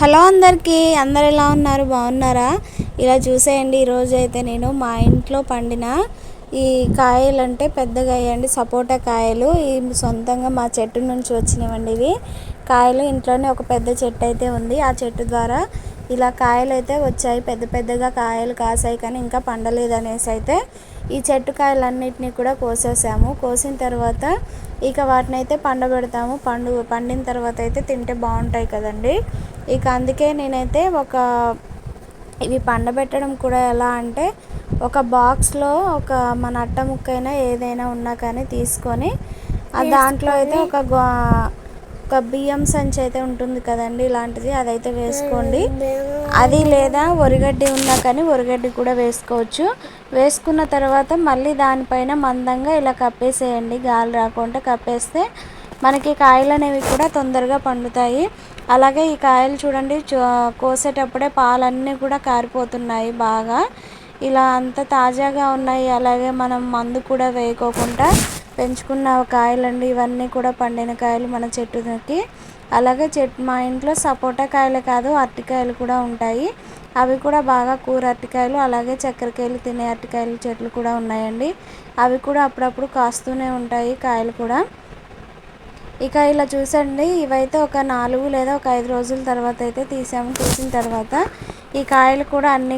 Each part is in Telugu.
హలో అందరికీ అందరు ఎలా ఉన్నారు? బాగున్నారా? ఇలా చూసేయండి ఈరోజు అయితే నేను మా ఇంట్లో పండిన ఈ కాయలు అంటే పెద్దగా అయ్యండి సపోటా కాయలు. ఈ సొంతంగా మా చెట్టు నుంచి వచ్చినవండి ఇవి. కాయలు ఇంట్లోనే ఒక పెద్ద చెట్టు అయితే ఉంది. ఆ చెట్టు ద్వారా ఇలా కాయలు అయితే వచ్చాయి. పెద్ద పెద్దగా కాయలు కాసాయి కానీ ఇంకా పండలేదు అనేసి అయితే ఈ చెట్టు కాయలన్నిటినీ కూడా కోసేసాము. కోసిన తర్వాత ఇక వాటిని అయితే పండబెడతాము. పండు పండిన తర్వాత అయితే తింటే బాగుంటాయి కదండి. ఇక అందుకే నేనైతే ఒక ఇవి పండబెట్టడం కూడా ఎలా అంటే ఒక బాక్స్లో ఒక మన అట్ట ముక్కైనా ఏదైనా ఉన్నా కానీ తీసుకొని దాంట్లో అయితే ఒక ఒక బియ్యం సంచి అయితే ఉంటుంది కదండి ఇలాంటిది అదైతే వేసుకోండి. అది లేదా వరిగడ్డి ఉన్నా కానీ వరిగడ్డి కూడా వేసుకోవచ్చు. వేసుకున్న తర్వాత మళ్ళీ దానిపైన మందంగా ఇలా కప్పేసేయండి. గాలి రాకుండా కప్పేస్తే మనకి కాయలు అనేవి కూడా తొందరగా పండుతాయి. అలాగే ఈ కాయలు చూడండి కోసేటప్పుడే పాలన్నీ కూడా కారిపోతున్నాయి బాగా. ఇలా అంత తాజాగా ఉన్నాయి. అలాగే మనం మందు కూడా వేయకోకుండా పెంచుకున్న కాయలండి. ఇవన్నీ కూడా పండిన కాయలు మన చెట్టుకి. అలాగే చెట్టు మా ఇంట్లో సపోటా కాయలు కాదు అరటికాయలు కూడా ఉంటాయి. అవి కూడా బాగా కూర అరటికాయలు అలాగే చక్కెరకాయలు తినే అరటికాయలు చెట్లు కూడా ఉన్నాయండి. అవి కూడా అప్పుడప్పుడు కాస్తూనే ఉంటాయి కాయలు కూడా. ఇక ఇలా చూసండి ఇవైతే ఒక నాలుగు లేదా ఒక ఐదు రోజుల తర్వాత అయితే తీసాము. తీసిన తర్వాత ఈ కాయలు కూడా అన్నీ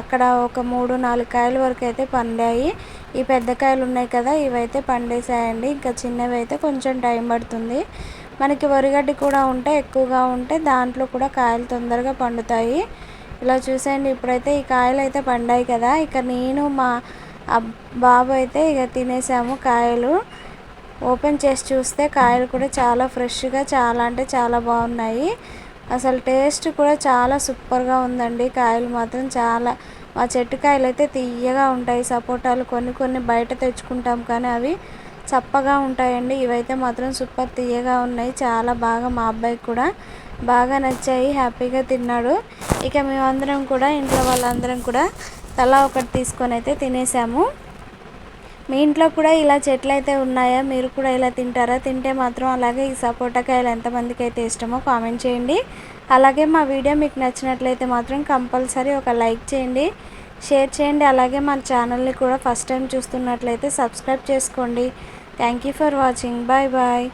అక్కడ ఒక మూడు నాలుగు కాయల వరకు అయితే పండాయి. ఈ పెద్ద కాయలు ఉన్నాయి కదా ఇవైతే పండేసాయండి ఇంకా చిన్నవి అయితే కొంచెం టైం పడుతుంది. మనకి వరిగడ్డి కూడా ఉంటే ఎక్కువగా ఉంటే దాంట్లో కూడా కాయలు తొందరగా పండుతాయి. ఇలా చూసేయండి ఇప్పుడైతే ఈ కాయలు అయితే పండాయి కదా. ఇక నేను మా బాబు అయితే ఇక తినేసాము కాయలు. ఓపెన్ చేసి చూస్తే కాయలు కూడా చాలా ఫ్రెష్గా చాలా అంటే చాలా బాగున్నాయి. అసలు టేస్ట్ కూడా చాలా సూపర్గా ఉందండి. కాయలు మాత్రం చాలా మా చెట్టు కాయలు అయితే తీయగా ఉంటాయి. సపోటాలు కొన్ని కొన్ని బయట తెచ్చుకుంటాం కానీ అవి చప్పగా ఉంటాయండి. ఇవైతే మాత్రం సూపర్ తీయగా ఉన్నాయి. చాలా బాగా మా అబ్బాయికి కూడా బాగా నచ్చాయి. హ్యాపీగా తిన్నాడు. ఇక మేమందరం కూడా ఇంట్లో వాళ్ళందరం కూడా తలా ఒకటి తీసుకొని అయితే తినేసాము. మీ ఇంట్లో కూడా ఇలా చెట్లు అయితే ఉన్నాయా? మీరు కూడా ఇలా తింటారా? తింటే మాత్రం అలాగే ఈ సపోటా కాయలు ఎంతమందికి అయితే ఇష్టమో కామెంట్ చేయండి. అలాగే మా వీడియో మీకు నచ్చినట్లయితే మాత్రం కంపల్సరీ ఒక లైక్ చేయండి. షేర్ చేయండి. అలాగే మన ఛానల్ని కూడా ఫస్ట్ టైం చూస్తున్నట్లయితే సబ్స్క్రైబ్ చేసుకోండి. Thank you for watching. Bye bye.